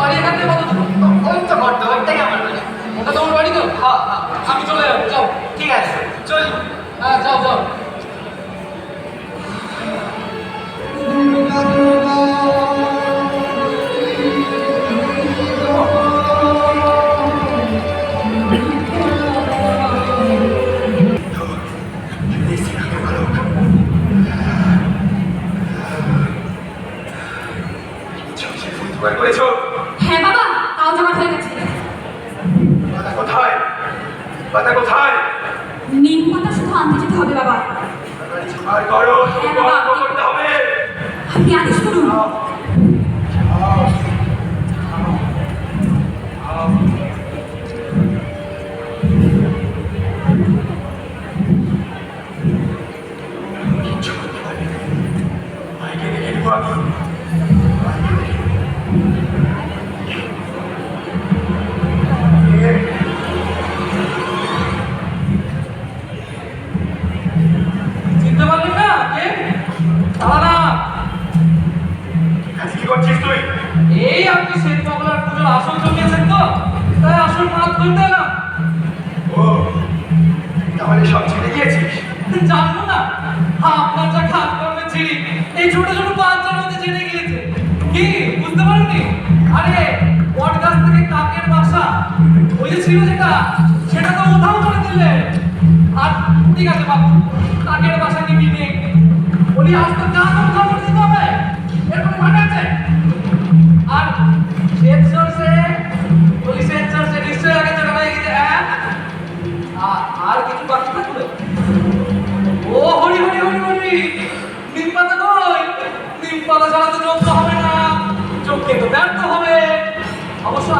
বাড়ি এখান থেকে কত? ওই তো ওইটাই আমার বাড়ি। ওটা তোমার বাড়ি তো? হ্যাঁ হ্যাঁ। আমি চলে যাব যাও। ঠিক আছে। চল। হ্যাঁ যাও যাও। আপনি তাহলে সব ছেড়ে গিয়েছিস জানব না। আপনার যা খাত কর্মে ছিড়ি। এই ছোট ছোট বাচ্চার মধ্যে জেনে গিয়েছে। কি? বুঝতে পারেননি আরে, বট গাছ থেকে কাকের বাসা। ওই যে ছিল যেটা, সেটা তো উধাও করে দিলে। আর ঠিক আছে বাবু, কাকের বাসা নিবি নেই বলি, আজ তো গাছ উধাও করে দিতে হবে।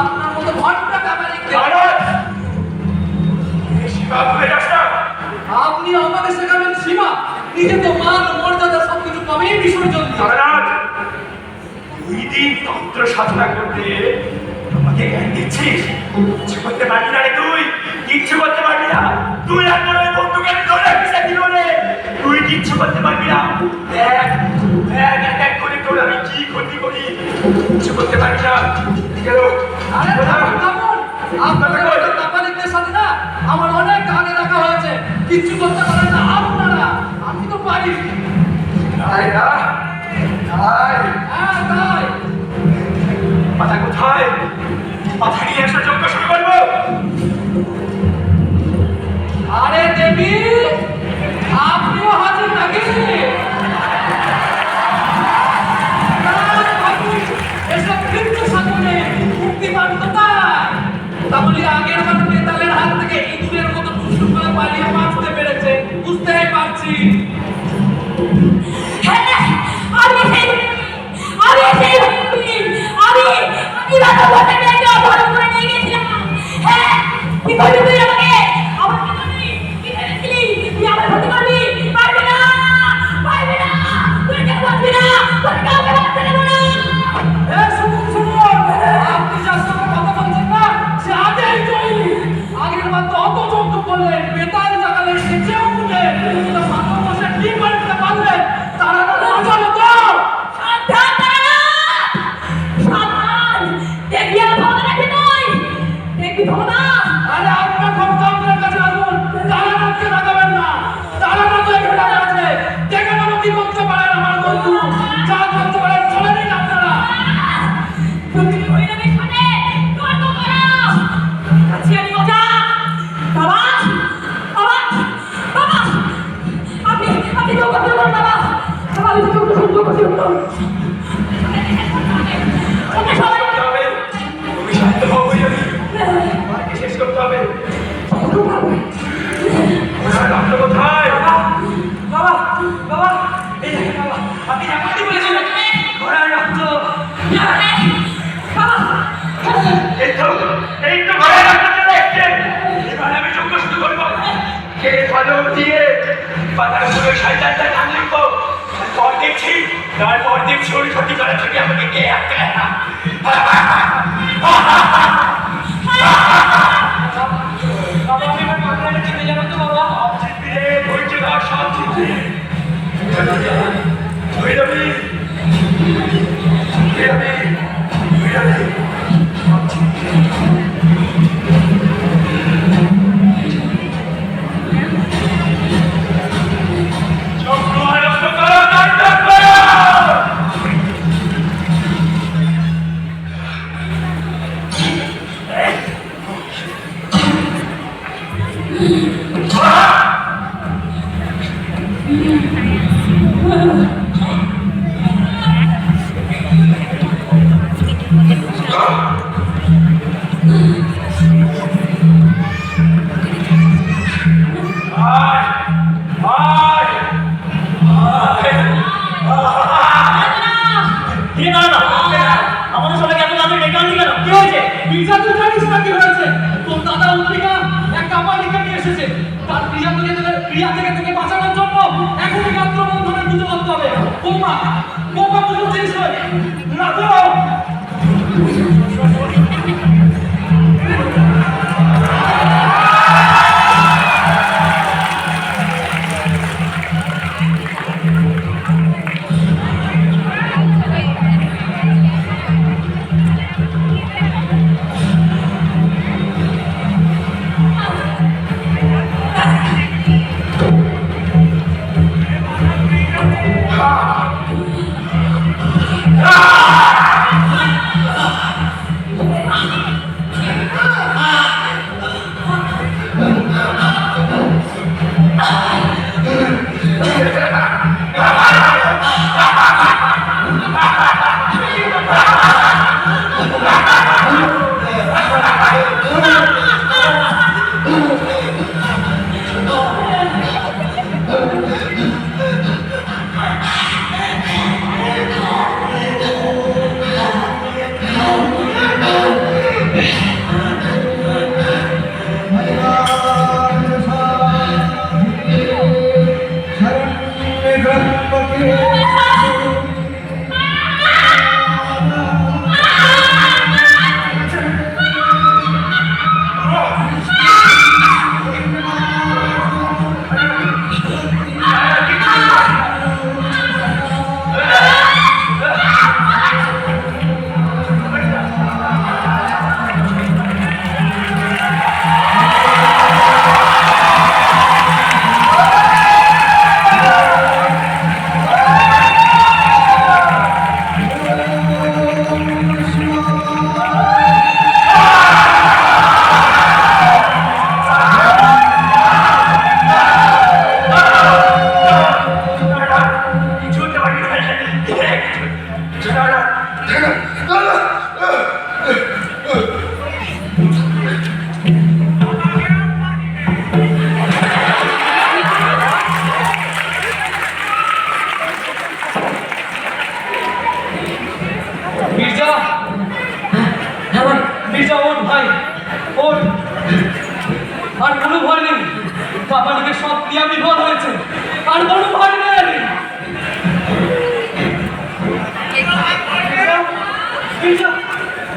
আপনার মতো ঘণ্টা টাকা লিখতে মহারাজ এই সীমা ভুলে যাস না। আপনি আমাকে শেখাবেন সীমা। নিজে তো মান মর্যাদা সবকিছু কমেই বিসর্জন মহারাজ দুই দিন তন্ত্র সাধনা করতে আমাকে জ্ঞান দিচ্ছিস? কিছু করতে পারবি না রে তুই। কিচ্ছু করতে পারবি না। তুই একবার ওই বন্ধুকে আমি ধরে রাখিস না তুই কিচ্ছু করতে পারবি না। দেখ দেখ এক এক করে তোর আমি কি ক্ষতি করি। কিচ্ছু করতে পারবি না। গেল। আমার অনেক আগে দেখা হয়েছে কিচ্ছু করতে পারেন না আমি তো পারি তাই না তাই হ্যাঁ দিয়ে পাতাগুলো সাইডারটা নাম লিখব তারপর দেখছি তারপর দেখছি ওই ক্ষতি করার জন্য আমাকে কে আটকায় না এসেছে। তার ক্রিয়া থেকে ক্রিয়া থেকে থেকে বাঁচানোর জন্য এখনই গাত্র বন্ধনে পুজো করতে হবে। কোপা কোপা পুজো জিনিস নয়। না তো ক্রিয়া বিফল হয়েছে। আর কোনো ভয় নেই।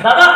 দাদা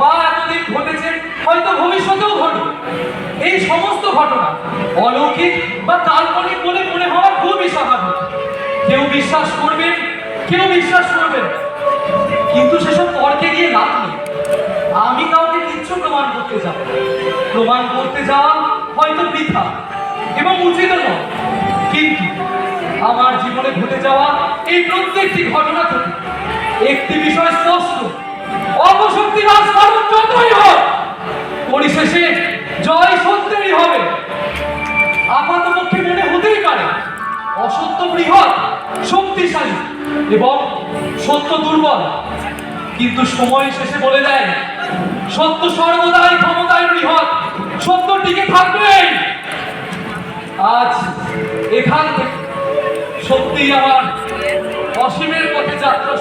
বা এতদিন ঘটেছে, হয়তো ভবিষ্যতেও ঘটবে। এই সমস্ত ঘটনা অলৌকিক বা কাল্পনিক বলে মনে হওয়া খুবই স্বাভাবিক। কেউ বিশ্বাস করবেন কেউ বিশ্বাস করবেন কিন্তু সেসব তর্কে গিয়ে লাভ নেই। আমি কাউকে কিচ্ছু প্রমাণ করতে যাব প্রমাণ করতে যাওয়া হয়তো বৃথা এবং উচিত নয়। কিন্তু আমার জীবনে ঘটে যাওয়া এই প্রত্যেকটি ঘটনা থেকে একটি বিষয় স্পষ্ট। অপশক্তি রাজকারণ যতই হোক, পরিশেষে জয় সত্যেরই হবে। আপাতপক্ষে মনে হতেই পারে। অসত্য বৃহৎ, শক্তিশালী এবং সত্য দুর্বল। কিন্তু সময় শেষে বলে দেয়, সত্য সর্বদাই ক্ষমতায় বৃহৎ সত্য টিকে থাকবেই আজ এখান থেকে সত্যিই আমার অসীমের পথে যাত্রা